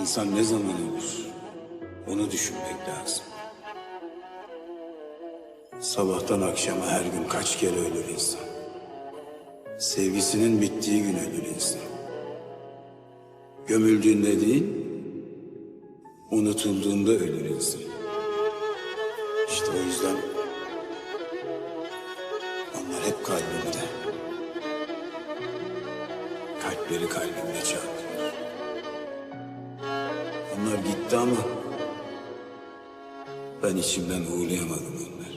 İnsan ne zaman ölür? Onu düşünmek lazım. Sabahtan akşama her gün kaç kere ölür insan. Sevgisinin bittiği gün ölür insan. Gömüldüğünde değil, unutulduğunda ölür insan. İşte o yüzden onlar hep kalbimde. Kalpleri kalbimde çarpıyor. Onlar gitti ama ben içimden uğurlayamadım onları.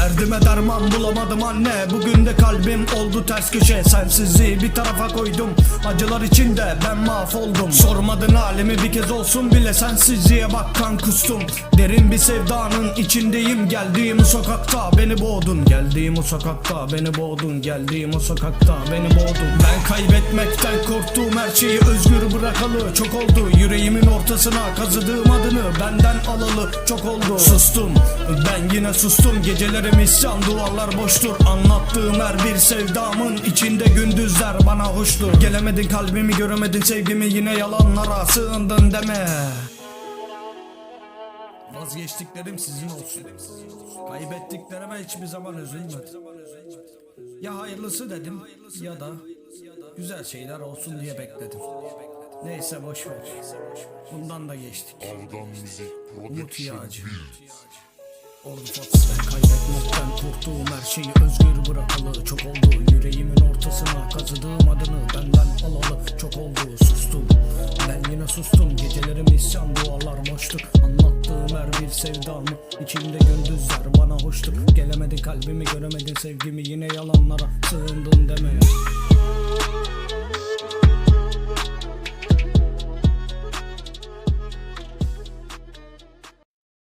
Derdime derman bulamadım anne. Bugün de kalbim oldu ters köşe. Sensizliği bir tarafa koydum. Acılar içinde ben mahvoldum. Sormadın halimi bir kez olsun bile Sensizliğe bak kan kustum. Derin bir sevdanın içindeyim. Geldiğim o sokakta beni boğdun. Geldiğim o sokakta beni boğdun. Geldiğim o sokakta beni boğdun. Ben kaybetmekten korktuğum her şeyi özgür bırakalı. Çok oldu yüreğimin ortasına. Kazıdığım adını Benden alalı. Çok oldu. Sustum. Ben yine sustum Gecelerim isyan duvarlar boştur. Anlattığım her bir sevdamın içinde gündüzler bana hoştur. Gelemedin kalbimi göremedin sevgimi yine yalanlara sığındın deme. Vazgeçtiklerim sizin olsun. Kaybettiklerime hiçbir zaman üzülmedim. Ya hayırlısı dedim ya da güzel şeyler olsun diye bekledim. Neyse boş ver. Bundan da geçtik. Avdan Müzik yağcı Beat. Oğlum Fatih ben kaybetmekten korktuğum her şeyi özgür bırakalı. Çok oldu yüreğimin ortasına. Kazıdığım adını benden alalı. Çok oldu sustum. Ben yine sustum. Gecelerim isyan duvarlar boşluk Anlattığım her bir sevdamı içimde gündüzler bana hoştur Gelemedin kalbimi göremedin sevgimi. Yine yalanlara sığındın demeye